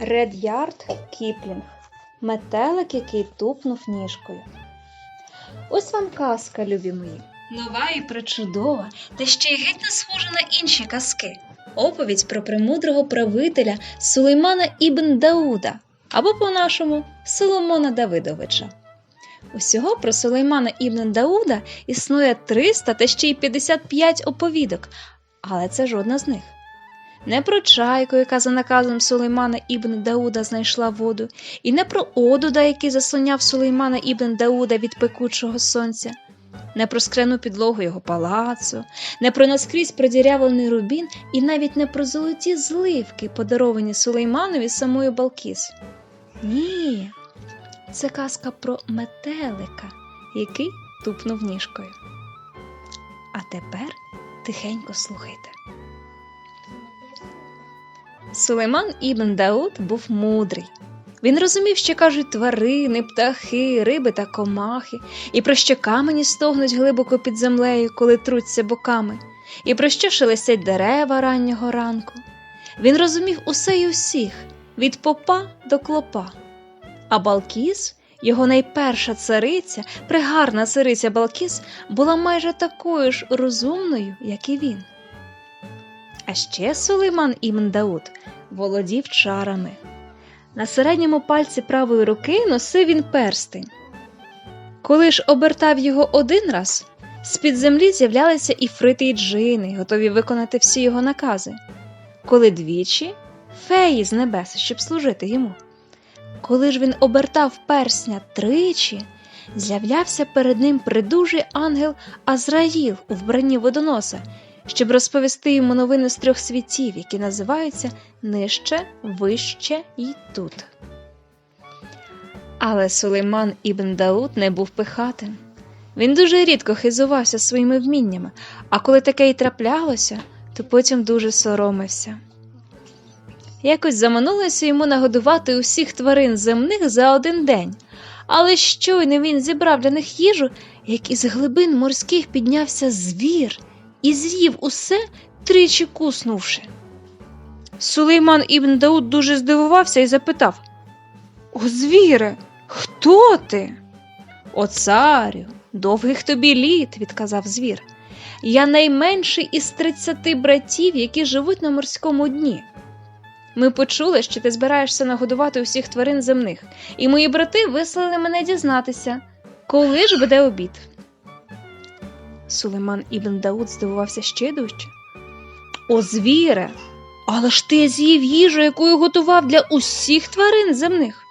Ред'ярд Кіплінг. Метелик, який тупнув ніжкою. Ось вам казка, любі мої. Нова і причудова, та ще й геть не схожа на інші казки. Оповідь про премудрого правителя Сулеймана Ібн Дауда, або по-нашому Соломона Давидовича. Усього про Сулеймана Ібн Дауда існує 300 та ще й 55 оповідок, але це жодна з них. Не про чайку, яка за наказом Сулеймана Ібн Дауда знайшла воду, і не про одуда, який заслоняв Сулеймана Ібн Дауда від пекучого сонця, не про скляну підлогу його палацу, не про наскрізь продірявлений рубін, і навіть не про золоті зливки, подаровані Сулейманові самою Балкіс. Ні, це казка про метелика, який тупнув ніжкою. А тепер тихенько слухайте. Сулейман Ібн Дауд був мудрий. Він розумів, що кажуть тварини, птахи, риби та комахи, і про що камені стогнуть глибоко під землею, коли труться боками, і про що шелестять дерева раннього ранку. Він розумів усе й усіх, від попа до клопа. А Балкіс, його найперша цариця, пригарна цариця Балкіс, була майже такою ж розумною, як і він. А ще Сулейман Ібн Дауд володів чарами. На середньому пальці правої руки носив він перстень. Коли ж обертав його один раз, з-під землі з'являлися іфрити й джини, готові виконати всі його накази. Коли двічі феї з небес, щоб служити йому. Коли ж він обертав персня тричі, з'являвся перед ним придужий ангел Азраїл у вбранні водоноса, щоб розповісти йому новини з трьох світів, які називаються нижче, вище і тут. Але Сулейман Ібн Дауд не був пихатим. Він дуже рідко хизувався своїми вміннями, а коли таке й траплялося, то потім дуже соромився. Якось заманулося йому нагодувати усіх тварин земних за один день, але щойно він зібрав для них їжу, як із глибин морських піднявся звір і з'їв усе, тричі куснувши. Сулейман Ібн Дауд дуже здивувався і запитав О, звіре, хто ти? О, царю, довгих тобі літ, відказав звір. Я найменший із тридцяти братів, які живуть на морському дні. Ми почули, що ти збираєшся нагодувати усіх тварин земних, і мої брати вислали мене дізнатися, коли ж буде обід. Сулейман Ібн Дауд здивувався ще дужче. О, звіре, але ж ти з'їв їжу, яку готував для усіх тварин земних.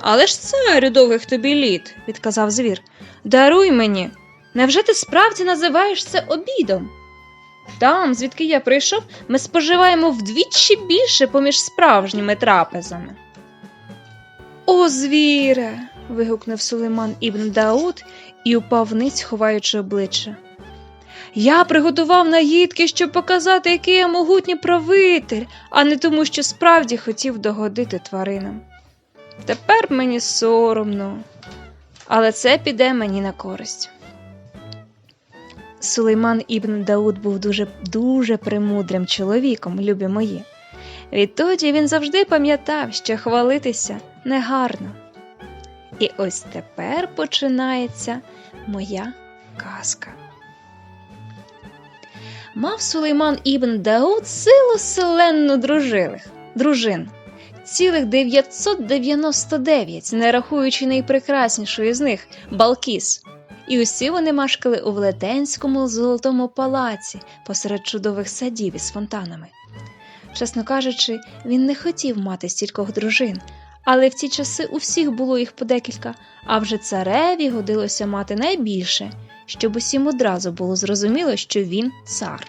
Але ж царю довгих тобі літ, відказав звір. Даруй мені. Невже ти справді називаєш це обідом? Там, звідки я прийшов, ми споживаємо вдвічі більше поміж справжніми трапезами. О, звіре. Вигукнув Сулейман Ібн Дауд і упав вниць, ховаючи обличчя. Я приготував наїдки, щоб показати, який я могутній правитель, а не тому, що справді хотів догодити тваринам. Тепер мені соромно, але це піде мені на користь. Сулейман Ібн Дауд був дуже дуже премудрим чоловіком, любі мої. Відтоді він завжди пам'ятав, що хвалитися негарно. І ось тепер починається моя казка. Мав Сулейман Ібн Дауд силу селенну дружилих, дружин, цілих 999, не рахуючи найпрекраснішої з них Балкіс. І усі вони мешкали у велетенському золотому палаці посеред чудових садів із фонтанами. Чесно кажучи, він не хотів мати стількох дружин, але в ті часи у всіх було їх по декілька, а вже цареві годилося мати найбільше, щоб усім одразу було зрозуміло, що він цар.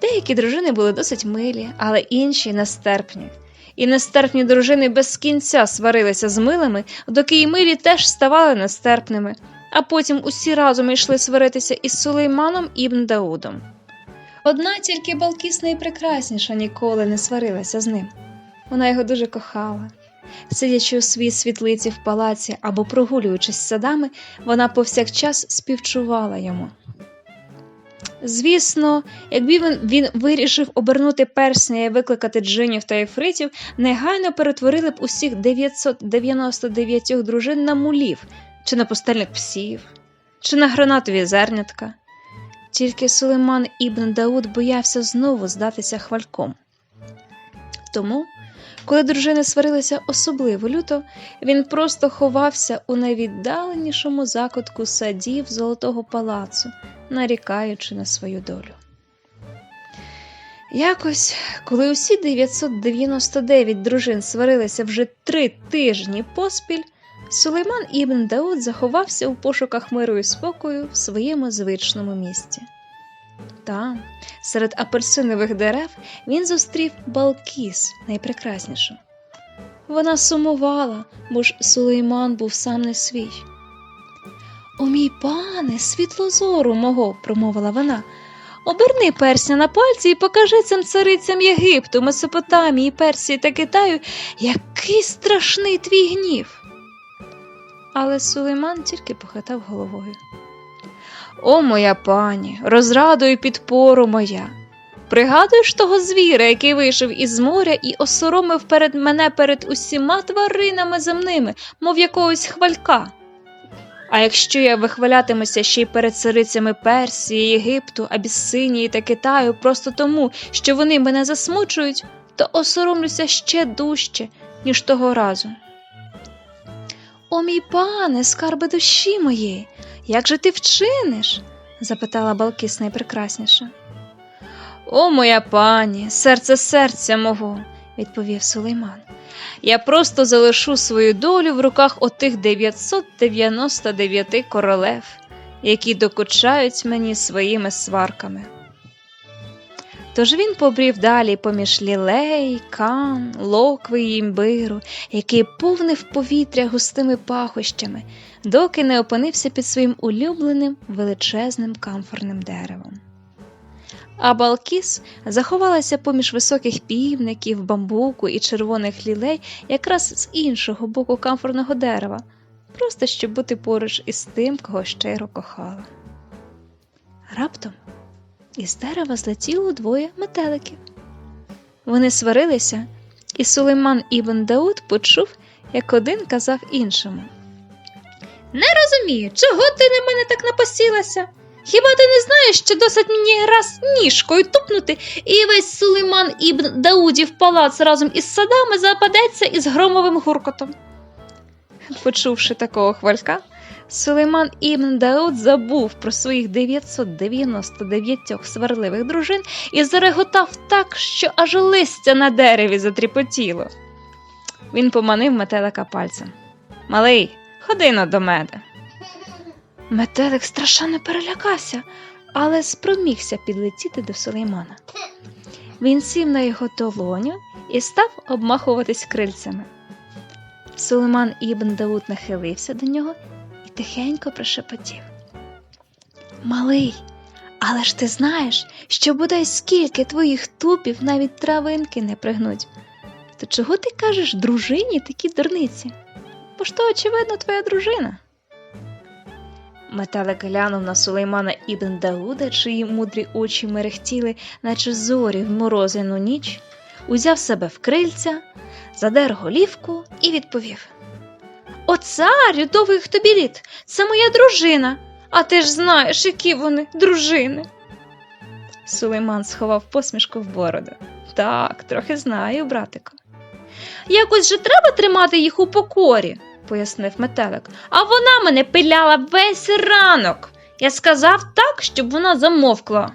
Деякі дружини були досить милі, але інші нестерпні. І нестерпні дружини без кінця сварилися з милими, доки й милі теж ставали нестерпними, а потім усі разом йшли сваритися із Сулейманом Ібн Даудом. Одна тільки Балкіс найпрекрасніша ніколи не сварилася з ним. Вона його дуже кохала. Сидячи у своїй світлиці в палаці або прогулюючись садами, вона повсякчас співчувала йому. Звісно, якби він, він вирішив обернути персня і викликати джинів та ефритів, негайно перетворили б усіх 999 дружин на мулів, чи на пустельних псів, чи на гранатові зернятка. Тільки Сулейман Ібн Дауд боявся знову здатися хвальком. Тому, коли дружини сварилися особливо люто, він просто ховався у найвіддаленішому закутку садів Золотого палацу, нарікаючи на свою долю. Якось, коли усі 999 дружин сварилися вже три тижні поспіль, Сулейман Ібн Дауд заховався у пошуках миру і спокою в своєму звичному місці. Там, серед апельсинових дерев, він зустрів Балкіс найпрекраснішу. Вона сумувала, бо ж Сулейман був сам не свій. О, мій пане, світлозору мого, промовила вона. Оберни персня на пальці і покажи цим царицям Єгипту, Месопотамії, Персії та Китаю, який страшний твій гнів. Але Сулейман тільки похитав головою. О, моя пані, розраду і підпору моя. Пригадуєш того звіра, який вийшов із моря і осоромив перед мене перед усіма тваринами земними, мов якогось хвалька. А якщо я вихвалятимуся ще й перед царицями Персії, Єгипту, Абісинії та Китаю просто тому, що вони мене засмучують, то осоромлюся ще дужче, ніж того разу. О, мій пане, скарби душі моєї, як же ти вчиниш? запитала Балкіс найпрекрасніша. О, моя пані, серце серця мого, відповів Сулейман. Я просто залишу свою долю в руках отих 999 королев, які докучають мені своїми сварками. Тож він побрів далі поміж лілей, кан, локви й імбиру, який повнив повітря густими пахощами, доки не опинився під своїм улюбленим величезним камфорним деревом. А Балкіс заховалася поміж високих півників, бамбуку і червоних лілей якраз з іншого боку камфорного дерева, просто щоб бути поруч із тим, кого щиро кохала. Раптом із дерева злетіло двоє метеликів. Вони сварилися, і Сулейман Ібн Дауд почув, як один казав іншому. Не розумію, чого ти на мене так напосілася? Хіба ти не знаєш, що досить мені раз ніжкою тупнути, і весь Сулейман Ібн Даудів палац разом із садами западеться із громовим гуркотом? Почувши такого хвалька, Сулейман Ібн Дауд забув про своїх 999 сварливих дружин і зареготав так, що аж листя на дереві затріпотіло. Він поманив метелика пальцем. Малий, ходи но до мене. Метелик страшенно перелякався, але спромігся підлетіти до Сулеймана. Він сів на його долоню і став обмахуватись крильцями. Сулейман Ібн Дауд нахилився до нього і тихенько прошепотів. Малий, але ж ти знаєш, що бодай скільки твоїх тупів навіть травинки не пригнуть. То чого ти кажеш дружині такі дурниці? Бо ж то, очевидно, твоя дружина. Метелик глянув на Сулеймана Ібн Дауда, чиї мудрі очі мерехтіли, наче зорі в морозину ніч, узяв себе в крильця, задер голівку і відповів: О, царю, довгих тобі літ, це моя дружина, а ти ж знаєш, які вони дружини. Сулейман сховав посмішку в бороду. Так, трохи знаю, братику. Якось же треба тримати їх у покорі, пояснив метелик. А вона мене пиляла весь ранок. Я сказав так, щоб вона замовкла.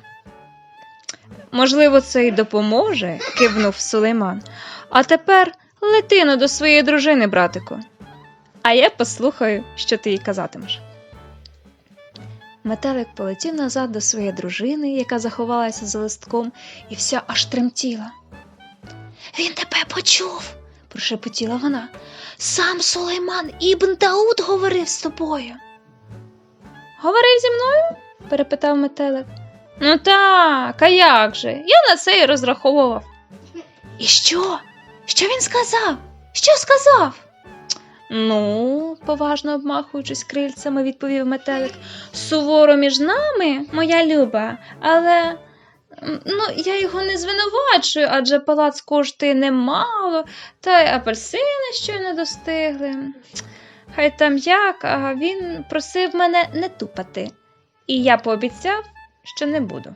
Можливо, це й допоможе, кивнув Сулейман. А тепер летино до своєї дружини, братику. А я послухаю, що ти їй казатимеш. Метелик полетів назад до своєї дружини, яка заховалася за листком, і вся аж тремтіла. Він тебе почув, прошепотіла вона. Сам Сулейман Ібн Дауд говорив з тобою. Говорив зі мною? перепитав метелик. Ну так, а як же? Я на це і розраховував. І що? Що він сказав? Що сказав? Ну, поважно обмахуючись крильцями, відповів метелик. Суворо між нами, моя люба, але ну, я його не звинувачую, адже палац коштує немало, та й апельсини не достигли. Хай там як, а він просив мене не тупати, і я пообіцяв, що не буду.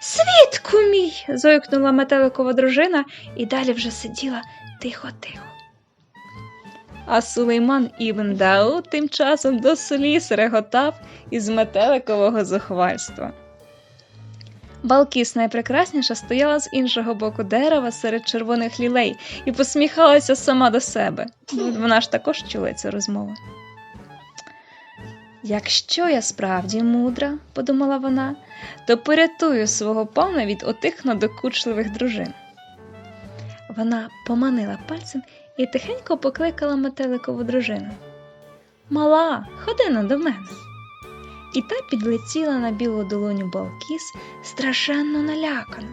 Свідку мій. зойкнула метеликова дружина і далі вже сиділа тихо-тихо. А Сулейман Ібн Дауд тим часом до сліз реготав із метеликового зухвальства. Балкіс найпрекрасніша стояла з іншого боку дерева серед червоних лілей і посміхалася сама до себе. Вона ж також чула цю розмову. Якщо я справді мудра, подумала вона, то порятую свого пана від отих надокучливих дружин. Вона поманила пальцем і тихенько покликала метеликову дружину. Мала, ходи на до мене. І та підлетіла на білу долоню Балкіс страшенно налякана.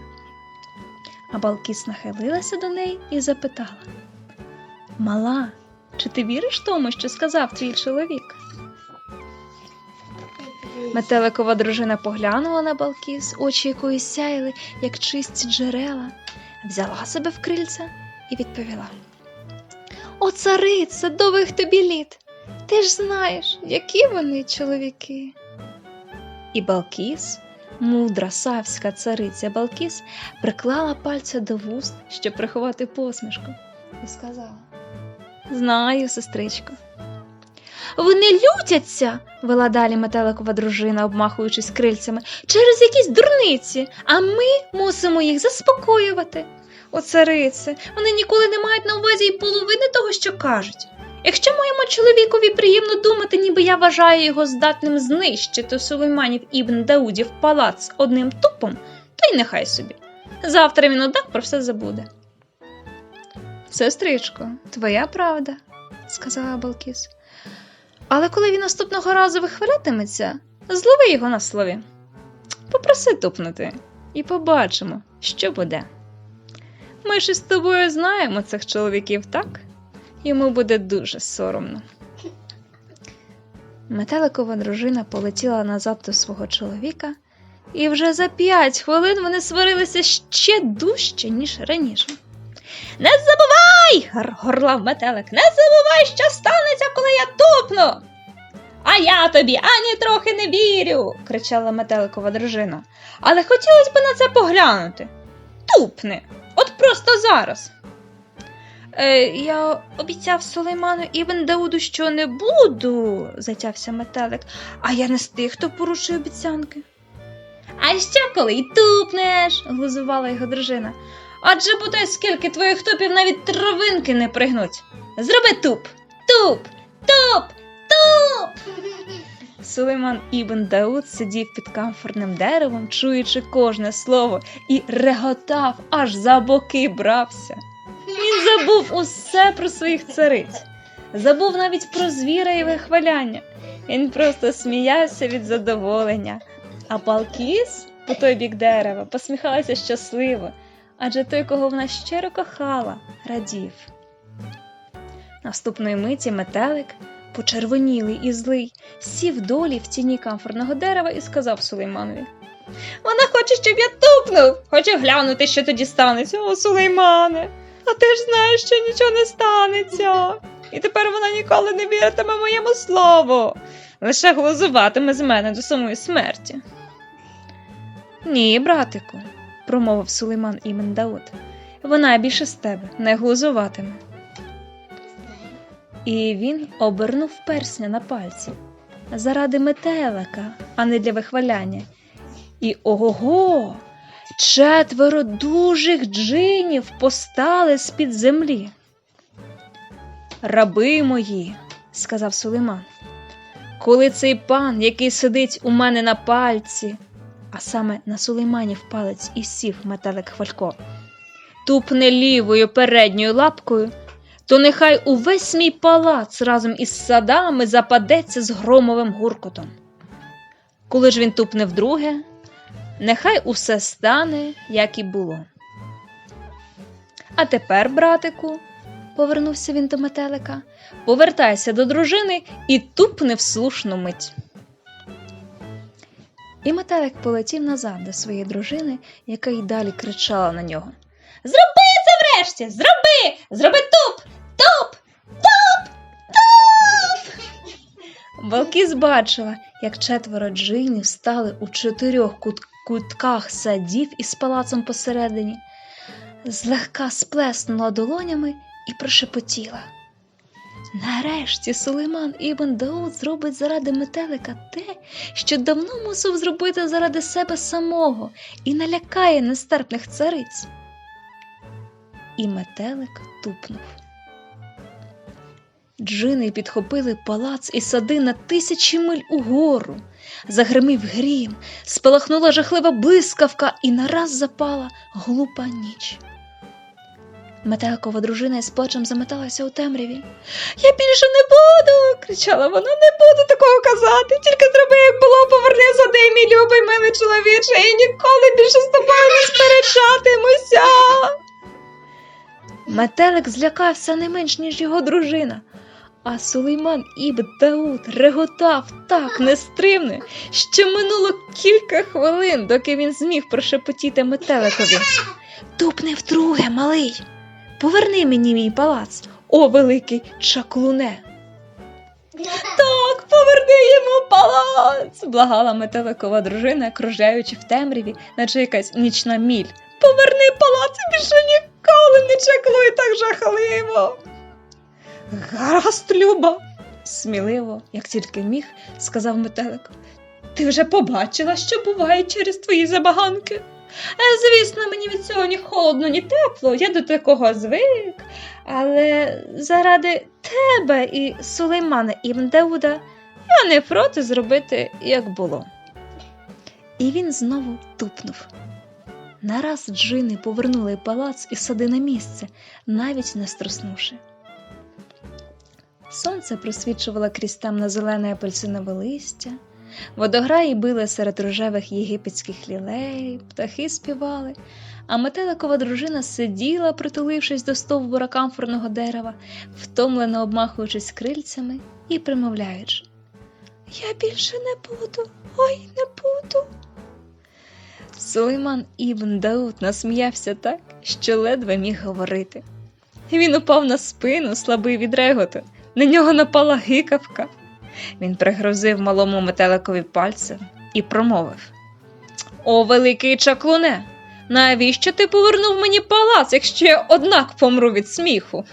А Балкіс нахилилася до неї і запитала: Мала, чи ти віриш тому, що сказав твій чоловік? Метеликова дружина поглянула на Балкіс, очі якої сяяли, як чисті джерела, взяла себе в крильця і відповіла: О, царице, довгих тобі літ! Ти ж знаєш, які вони чоловіки. І Балкіс, мудра савська цариця Балкіс, приклала пальця до вуст, щоб приховати посмішку, і сказала: Знаю, сестричко. Вони лютяться, вела далі метеликова дружина, обмахуючись крильцями, через якісь дурниці, а ми мусимо їх заспокоювати. О, царице, вони ніколи не мають на увазі й половини того, що кажуть. Якщо моєму чоловікові приємно думати, ніби я вважаю його здатним знищити Сулейманів ібн Даудів палац одним тупом, то й нехай собі. Завтра він одак про все забуде. Сестричко, твоя правда, сказала Балкіс. Але коли він наступного разу вихвалятиметься, злови його на слові. Попроси тупнути, і побачимо, що буде. Ми ж із тобою знаємо цих чоловіків, так? Йому буде дуже соромно. Метеликова дружина полетіла назад до свого чоловіка, і вже за п'ять хвилин вони сварилися ще дужче, ніж раніше. Не забувай! горлав метелик, не забувай, що станеться, коли я тупну. А я тобі ані трохи не вірю, кричала метеликова дружина. Але хотілося б на це поглянути. Тупни, от просто зараз. Е, я обіцяв Сулейману Ібн Дауду, що не буду, затявся метелик, а я не з тих, хто порушує обіцянки. А що, коли й тупнеш? глузувала його дружина. Адже бодай скільки твоїх тупів навіть травинки не пригнуть. Зроби туп, туп, туп, туп. Сулейман Ібн Дауд сидів під камфорним деревом, чуючи кожне слово, і реготав, аж за боки брався. Він забув усе про своїх цариць, забув навіть про звіра і вихваляння. Він просто сміявся від задоволення. А Балкіс, по той бік дерева, посміхалася щасливо, адже той, кого вона щиро кохала, радів. Наступної миті метелик, почервонілий і злий, сів долі в тіні камфорного дерева і сказав Сулейманові. Вона хоче, щоб я тупнув, хоче глянути, що тоді станеться, о, Сулеймане. А ти ж знаєш, що нічого не станеться. І тепер вона ніколи не віритиме моєму слову, лише глузуватиме з мене до самої смерті. Ні, братику, промовив Сулейман Імен Дауд. Вона більше з тебе не глузуватиме. І він обернув персня на пальці заради метелика, а не для вихваляння. І ого, четверо дужих джинів постали з-під землі. Раби мої, сказав Сулейман, коли цей пан, який сидить у мене на пальці, а саме на Сулейманів палець і сів метелик хвалько, тупне лівою передньою лапкою, то нехай увесь мій палац разом із садами западеться з громовим гуркотом. Коли ж він тупне вдруге, нехай усе стане, як і було. А тепер, братику, повернувся він до метелика. Повертайся до дружини і тупни в слушну мить. І метелик полетів назад до своєї дружини, яка й далі кричала на нього. Зроби це врешті! Зроби! Зроби туп! Туп! Туп! Туп! Балкіс бачила, як четверо джинів стали у чотирьох кут- кутках садів із палацом посередині, злегка сплеснула долонями і прошепотіла. Нарешті Сулейман Ібн Дауд зробить заради метелика те, що давно мусив зробити заради себе самого і налякає нестерпних цариць. І метелик тупнув. Джини підхопили палац і сади на тисячі миль угору. Загримів грім, спалахнула жахлива блискавка і нараз запала глупа ніч. Метеликова дружина із плачем заметалася у темряві. Я більше не буду, кричала вона, не буду такого казати. Тільки зроби, як було, поверни сади, мій любий милий чоловіче, і ніколи більше з тобою не сперечатимуся. Метелик злякався не менш, ніж його дружина. А Сулейман Ібн Дауд реготав так нестримно, що минуло кілька хвилин, доки він зміг прошепотіти метеликові. Тупни вдруге, малий. Поверни мені мій палац, о великий чаклуне. Так, поверни йому палац, благала метеликова дружина, кружляючи в темряві, наче якась нічна міль. Поверни палац і більше ніколи не чаклуй так жахливо. Гаразд, Люба, сміливо, як тільки міг, сказав метелик. Ти вже побачила, що буває через твої забаганки. Е, Звісно, мені від цього ні холодно, ні тепло, я до такого звик. Але заради тебе і Сулеймана Ібн Дауда я не проти зробити, як було. І він знову тупнув. Нараз джини повернули палац і сади на місце, навіть не струснувши. Сонце просвічувало крізь темно зелене апельсинове листя, водограї били серед рожевих єгипетських лілей, птахи співали, а метеликова дружина сиділа, притулившись до стовбура камфорного дерева, втомлено обмахуючись крильцями і примовляючи. Я більше не буду, ой, не буду. Сулейман Ібн Дауд насміявся так, що ледве міг говорити. Він упав на спину, слабий від реготу. На нього напала гикавка. Він пригрозив малому метеликові пальцем і промовив: О, великий чаклуне! Навіщо ти повернув мені палац, якщо я однак помру від сміху?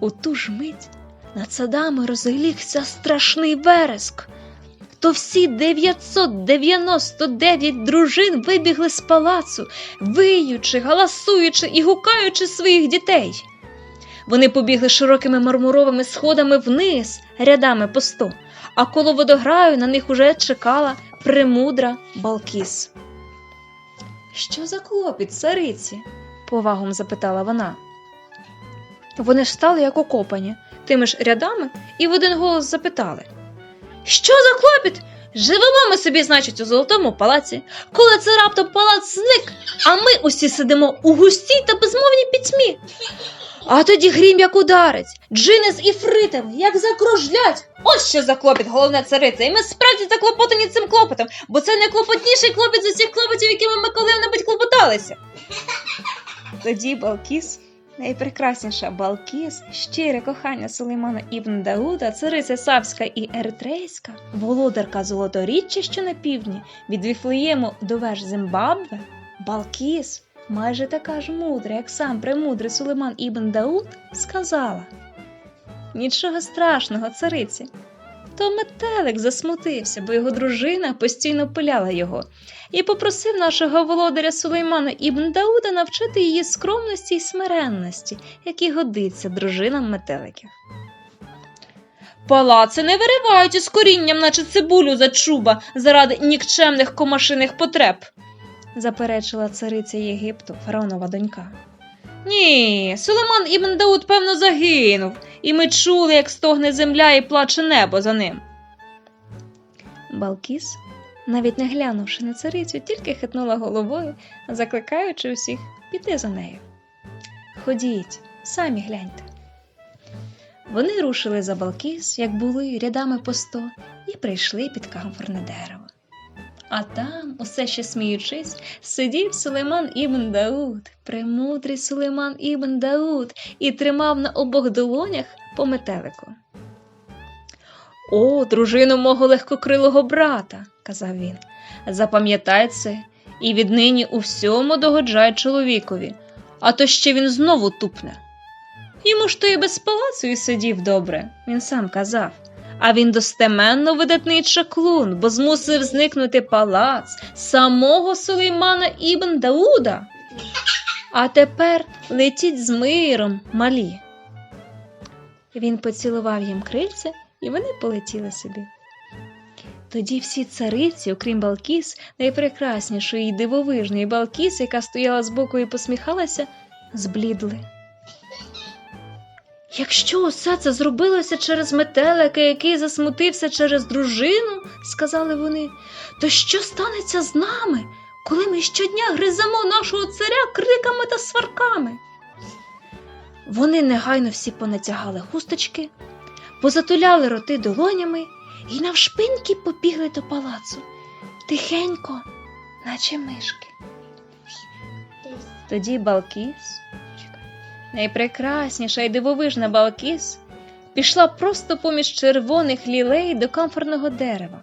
У ту ж мить над садами розлігся страшний вереск. То всі 999 дружин вибігли з палацу, виючи, галасуючи і гукаючи своїх дітей. Вони побігли широкими мармуровими сходами вниз, рядами по сто, а коло водограю на них уже чекала премудра Балкіс. Що за клопіт, цариці? повагом запитала вона. Вони ж стали як окопані, тими ж рядами, і в один голос запитали: Що за клопіт? Живемо ми собі, значить, у золотому палаці, коли це раптом палац зник, а ми усі сидимо у густій та безмовній пітьмі. А тоді грім як ударець, джини з іфритами, як закружлять. Ось що за клопіт, головна цариця. І ми справді заклопотані цим клопотом, бо це найклопотніший клопіт з усіх клопотів, якими ми коли-небудь клопоталися. Тоді Балкіс, найпрекрасніша Балкіс, щире кохання Сулеймана Ібн Дауда, цариця Савська і Еритрейська, володарка Золоторіччя, що на півдні, від Віфлеєму до веж Зимбабве, Балкіс, майже така ж мудра, як сам премудрий Сулейман Ібн Дауд, сказала: Нічого страшного, цариці. То метелик засмутився, бо його дружина постійно пиляла його, і попросив нашого володаря Сулеймана Ібн Дауда навчити її скромності й смиренності, які годиться дружинам метеликів. Палаци не виривають із корінням, наче цибулю за чуба, заради нікчемних комашиних потреб, заперечила цариця Єгипту, фараонова донька. Ні, Сулейман Ібн Дауд, певно, загинув, і ми чули, як стогне земля і плаче небо за ним. Балкіс, навіть не глянувши на царицю, тільки хитнула головою, закликаючи усіх піти за нею. Ходіть, самі гляньте. Вони рушили за Балкіс, як були, рядами по сто, і прийшли під камфорне дерево. А там, усе ще сміючись, сидів Сулейман Ібн Дауд, премудрий Сулейман Ібн Дауд, і тримав на обох долонях по метелику. О, дружину мого легкокрилого брата, казав він, запам'ятай це, і віднині у всьому догоджай чоловікові, а то ще він знову тупне. Йому ж то і без палацу і сидів добре, він сам казав. А він достеменно видатний чаклун, бо змусив зникнути палац самого Сулеймана Ібн Дауда. А тепер летіть з миром, малі. Він поцілував їм крильця, і вони полетіли собі. Тоді всі цариці, окрім Балкіс, найпрекраснішої і дивовижної Балкіс, яка стояла збоку і посміхалася, зблідли. Якщо усе це зробилося через метелика, який засмутився через дружину, сказали вони, то що станеться з нами, коли ми щодня гриземо нашого царя криками та сварками? Вони негайно всі понатягали хусточки, позатуляли роти долонями і навшпиньки побігли до палацу, тихенько, наче мишки. Тоді Балкіс, найпрекрасніша і дивовижна Балкіс, пішла просто поміж червоних лілей до камфорного дерева,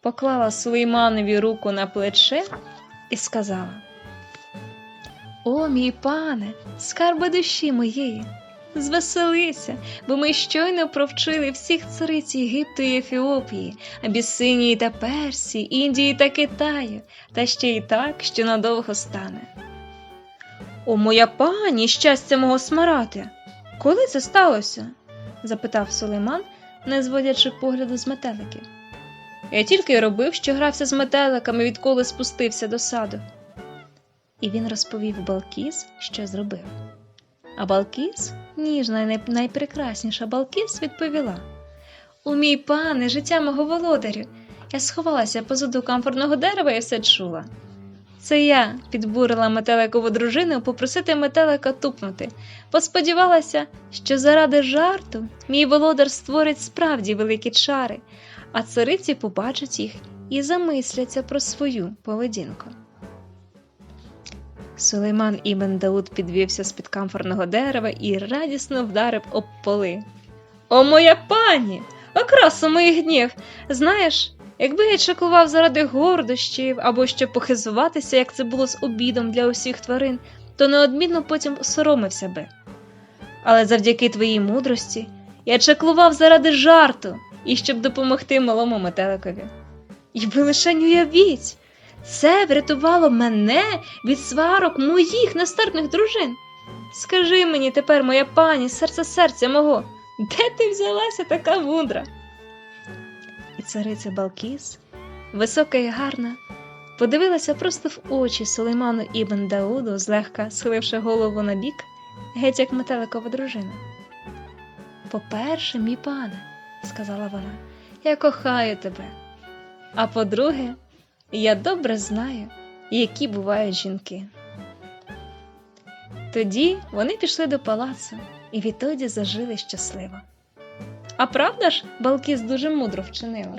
поклала Сулейманові руку на плече і сказала: О, мій пане, скарби душі моєї, звеселися, бо ми щойно провчили всіх цариць Єгипту і Ефіопії, Абісинії та Персії, Індії та Китаю, та ще й так, що надовго стане. О, моя пані, щастя мого смарати, коли це сталося? запитав Сулейман, не зводячи погляду з метеликів. Я тільки й робив, що грався з метеликами, відколи спустився до саду. І він розповів Балкіс, що зробив. А Балкіс, ніжна і найпрекрасніша Балкіс, відповіла: У мій пане, життя мого володарю, я сховалася позаду камфорного дерева і все чула. Це я підбурила метеликову дружину попросити метелика тупнути, посподівалася, що заради жарту мій володар створить справді великі чари, а цариці побачать їх і замисляться про свою поведінку. Сулейман Ібн Дауд підвівся з-під камфорного дерева і радісно вдарив об поли. О, моя пані! Окрасу моїх днів! Знаєш, якби я чекував заради гордощів або щоб похизуватися, як це було з обідом для усіх тварин, то неодмінно потім соромився би. Але завдяки твоїй мудрості я чеклував заради жарту і щоб допомогти малому метеликові. І ви лише уявіть, це врятувало мене від сварок моїх нестерпних дружин. Скажи мені тепер, моя пані, серце серця мого, де ти взялася така мудра? Цариця Балкіс, висока і гарна, подивилася просто в очі Сулейману Ібн Дауду, злегка схиливши голову на бік, геть як метеликова дружина. По-перше, мій пане, сказала вона, я кохаю тебе. А по-друге, я добре знаю, які бувають жінки. Тоді вони пішли до палацу і відтоді зажили щасливо. А правда ж, Балкіс дуже мудро вчинила?